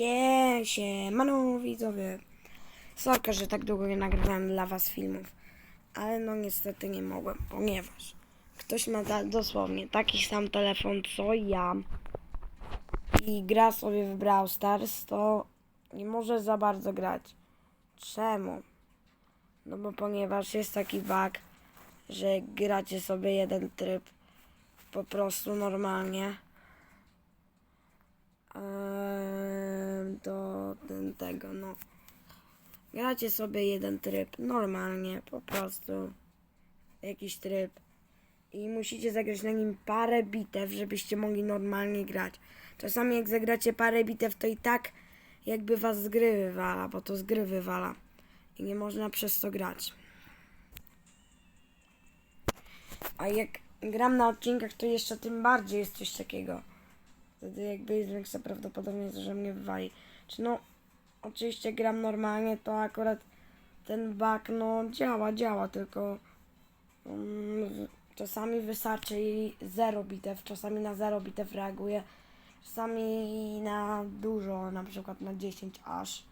Sie, sie, mano widzowie. Sorka, że tak długo nie nagrywałem dla was filmów. Ale no niestety nie mogłem, ponieważ ktoś ma dosłownie taki sam telefon co ja i gra sobie w Brawl Stars, to nie może za bardzo grać. Czemu? No bo ponieważ jest taki bug, że gracie sobie jeden tryb po prostu normalnie Eee, do tego, no. Gracie sobie jeden tryb, normalnie, po prostu. Jakiś tryb. I musicie zagrać na nim parę bitew, żebyście mogli normalnie grać. Czasami jak zagracie parę bitew, to i tak jakby was z bo to z. I nie można przez to grać. A jak gram na odcinkach, to jeszcze tym bardziej jest coś takiego. Wtedy jakby jest większa prawdopodobieństwo, że mnie wywali. Czy no, oczywiście gram normalnie, to akurat ten bug no działa, działa, tylko w- czasami wystarczy jej 0 bitew, czasami na 0 bitew reaguje, czasami na dużo, na przykład na 10 aż.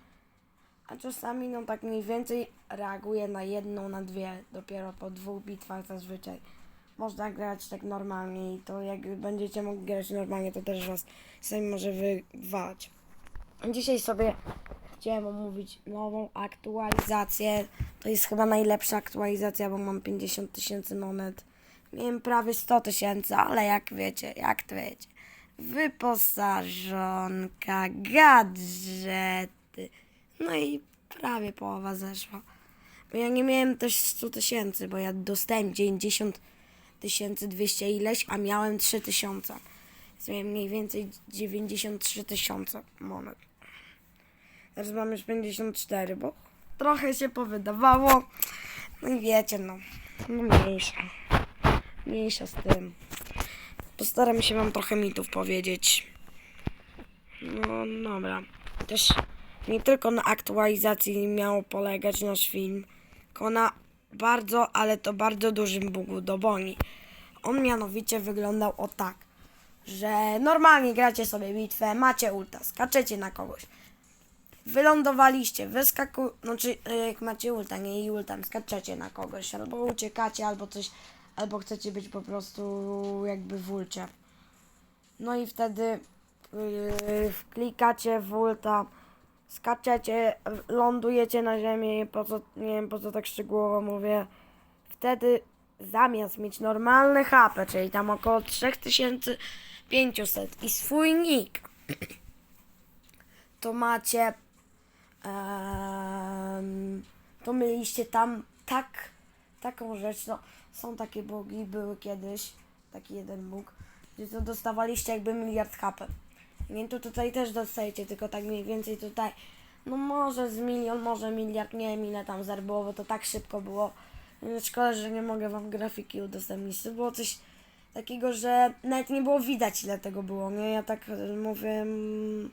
A czasami no tak mniej więcej reaguje na jedną, na dwie, dopiero po dwóch bitwach zazwyczaj można grać tak normalnie i to jak będziecie mogli grać normalnie, to też was sami może wywalać. Dzisiaj sobie chciałem omówić nową aktualizację. To jest chyba najlepsza aktualizacja, bo mam 50 tysięcy monet. Miałem prawie 100 tysięcy, ale jak wiecie, jak to wiecie. Wyposażonka, gadżety. No i prawie połowa zeszła. Ja nie miałem też 100 tysięcy, bo ja dostałem 90 tysięcy 200 ileś, a miałem 3 tysiące. Więc miałem mniej więcej 93 tysiące monet. Teraz mam już 54, bo trochę się powydawało. No i wiecie, no, no mniejsza. Mniejsza z tym. Postaram się wam trochę mitów powiedzieć. No dobra. Też nie tylko na aktualizacji miało polegać nasz film, tylko na bardzo, ale to bardzo dużym bugu do boni. On mianowicie wyglądał o tak, że normalnie gracie sobie bitwę, macie ulta, skaczecie na kogoś. Wylądowaliście, wyskaku... Znaczy, e, jak macie ulta, nie i ultam, skaczecie na kogoś, albo uciekacie, albo coś, albo chcecie być po prostu jakby w ulcie. No i wtedy yy, klikacie w ulta, skaczecie, lądujecie na ziemi, po co, nie wiem po co tak szczegółowo mówię. Wtedy zamiast mieć normalny HP, czyli tam około 3500 i swój nick, to macie em, to mieliście tam tak taką rzecz, no są takie bugi, były kiedyś taki jeden bóg, gdzie to dostawaliście jakby miliard HP. Nie, to tutaj też dostajecie, tylko tak mniej więcej tutaj, no może z milion, może miliard, nie wiem ile tam zerbyło, bo to tak szybko było. Szkoda, że nie mogę wam grafiki udostępnić. To było coś takiego, że nawet nie było widać ile tego było, nie? Ja tak e, mówię, mm,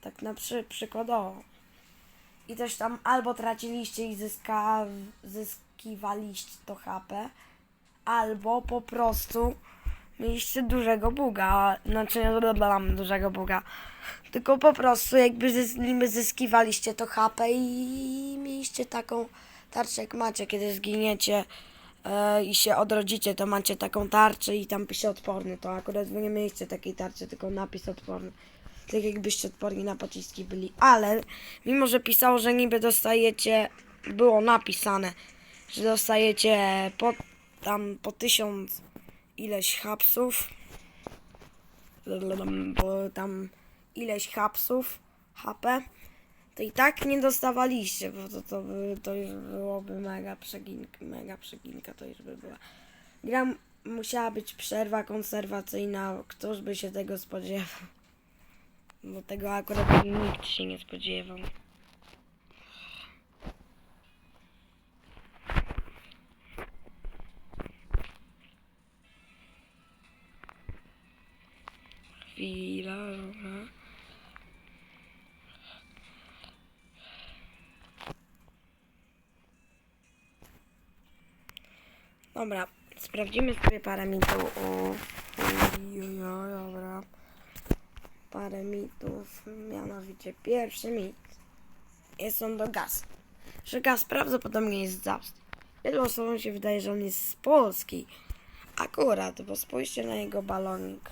tak na przy, przykładowo. I też tam albo traciliście i zyska, zyskiwaliście to HP, albo po prostu mieliście dużego buga. Znaczy, nie dodam dużego buga. Tylko po prostu jakby zyskiwaliście to HP i mieliście taką tarczę jak macie, kiedy zginiecie e, i się odrodzicie, to macie taką tarczę i tam pisze odporny. To akurat wy nie mieliście takiej tarczy, tylko napis odporny. Tak jakbyście odporni na pociski byli. Ale mimo, że pisało, że niby dostajecie, było napisane, że dostajecie po, tam po tysiąc ileś hapsów, bo tam ileś hapsów, HP, to i tak nie dostawaliście, bo to, to, by, to już byłoby mega przeginka, mega przeginka to już by była. Gra musiała być przerwa konserwacyjna, któż by się tego spodziewał. Bo tego akurat nikt się nie spodziewał. Chwila, dobra. Dobra, sprawdzimy sobie. O, oj, oj, oj, dobra. Parę mitów, mianowicie pierwszy mit. Jest on do gaz. Że gaz prawdopodobnie jest z Austrii. Wielu osobom się wydaje, że on jest z Polski. Akurat, bo spójrzcie na jego balonik.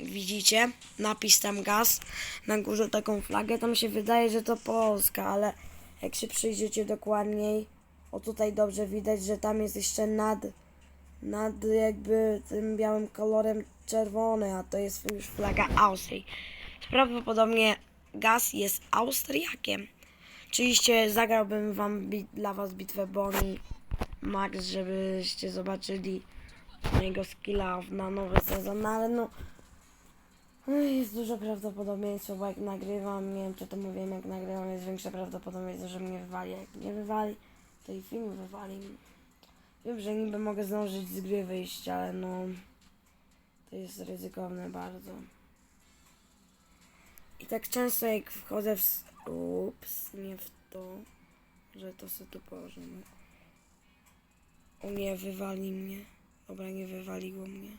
Widzicie? Napis tam gaz. Na górze taką flagę. Tam się wydaje, że to Polska, ale jak się przyjrzycie dokładniej, o tutaj dobrze widać, że tam jest jeszcze nad, nad jakby tym białym kolorem czerwony, a to jest już flaga Austrii. Prawdopodobnie gaz jest Austriakiem. Oczywiście zagrałbym wam dla was bitwę Boni Max, żebyście zobaczyli mojego skilla na nowy sezon, no ale no jest duże prawdopodobieństwo, bo jak nagrywam, nie wiem czy to mówiłem, jak nagrywam jest większe prawdopodobieństwo, że mnie wywali. Jak nie wywali, to i film wywali. Wiem, że niby mogę zdążyć z gry wyjść, ale no to jest ryzykowne bardzo. I tak często jak wchodzę w... Ups, nie w to, że to sobie tu położę. no. O nie, wywali mnie. Dobra, nie wywaliło mnie.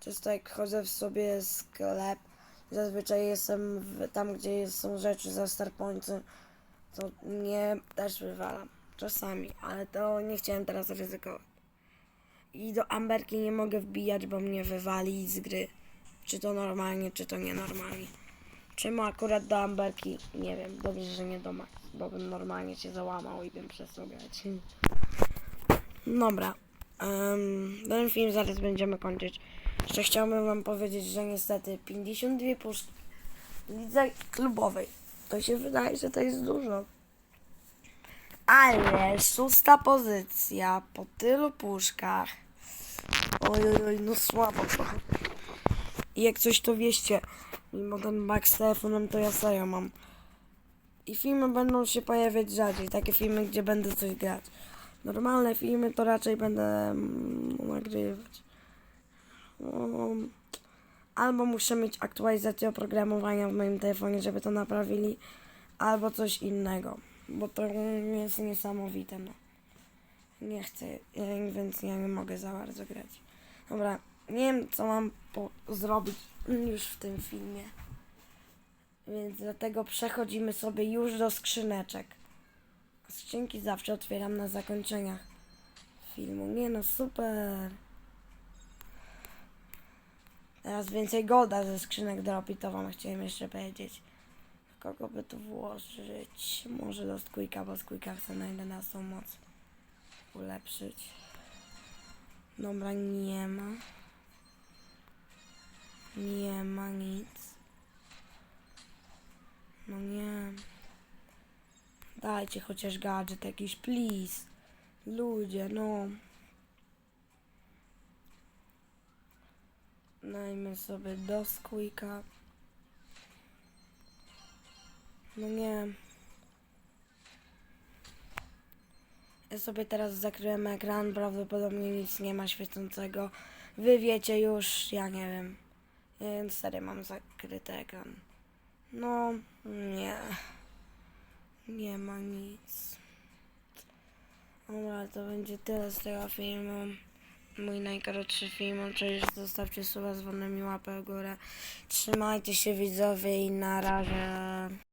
Często jak chodzę w sobie sklep, zazwyczaj jestem w, tam, gdzie są rzeczy za Starpointy, to mnie też wywalam. Czasami, ale to nie chciałem teraz ryzykować. I do Amberki nie mogę wbijać, bo mnie wywali z gry. Czy to normalnie, czy to nienormalnie. Czemu akurat do Amberki? Nie wiem. Dobrze, że nie do Max, bo bym normalnie się załamał i bym przestał grać. Dobra. em, ten film zaraz będziemy kończyć. Jeszcze chciałbym wam powiedzieć, że niestety 52 puszki w lidze klubowej. To się wydaje, że to jest dużo. Ale szósta pozycja po tylu puszkach. Oj, oj, oj, no słabo trochę. Jak coś to wieście, mimo ten Max z telefonem to ja serio mam. I filmy będą się pojawiać rzadziej, takie filmy, gdzie będę coś grać. Normalne filmy to raczej będę mm, nagrywać. No, albo muszę mieć aktualizację oprogramowania w moim telefonie, żeby to naprawili, albo coś innego, bo to jest niesamowite, no. Nie chcę, więc nie mogę za bardzo grać. Dobra, nie wiem co mam zrobić już w tym filmie. Więc dlatego przechodzimy sobie już do skrzyneczek. Skrzynki zawsze otwieram na zakończeniach filmu. Nie no, super. Teraz więcej golda ze skrzynek dropi, to wam chciałem jeszcze powiedzieć. Kogo by tu włożyć? Może do Squeaka, bo Squeaka chce na 11 moc ulepszyć. Dobra, nie ma. Nie ma nic. No nie. Dajcie chociaż gadżet jakiś, please. Ludzie, no. Dajmy sobie do Squeaka. No nie. Ja sobie teraz zakryłem ekran, prawdopodobnie nic nie ma świecącego. Wy wiecie już, ja nie wiem. Więc serio mam zakryty ekran. No, nie. Nie ma nic. Dobra, to będzie tyle z tego filmu. Mój najkrótszy film. Oczywiście zostawcie suba z dzwonem i łapę w górę. Trzymajcie się widzowie i na razie.